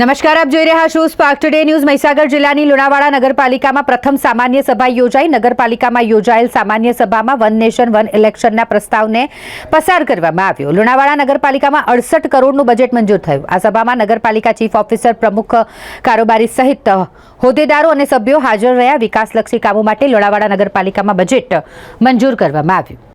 નમસ્કાર, આપ જોઈ રહ્યા છો સ્પાર્ક ટુડે ન્યૂઝ મહીસાગર જિલ્લાની લુણાવાડા નગરપાલિકામાં પ્રથમ સામાન્ય સભા યોજાઈ. નગરપાલિકામાં યોજાયેલ સામાન્ય સભામાં વન નેશન વન ઇલેક્શનના પ્રસ્તાવને પસાર કરવામાં આવ્યો. લુણાવાડા નગરપાલિકામાં અડસઠ કરોડનું બજેટ મંજૂર થયું. આ સભામાં નગરપાલિકા ચીફ ઓફિસર, પ્રમુખ, કારોબારી સહિત હોદ્દેદારો અને સભ્યો હાજર રહ્યા. વિકાસલક્ષી કામો માટે લુણાવાડા નગરપાલિકામાં બજેટ મંજૂર કરવામાં આવ્યું.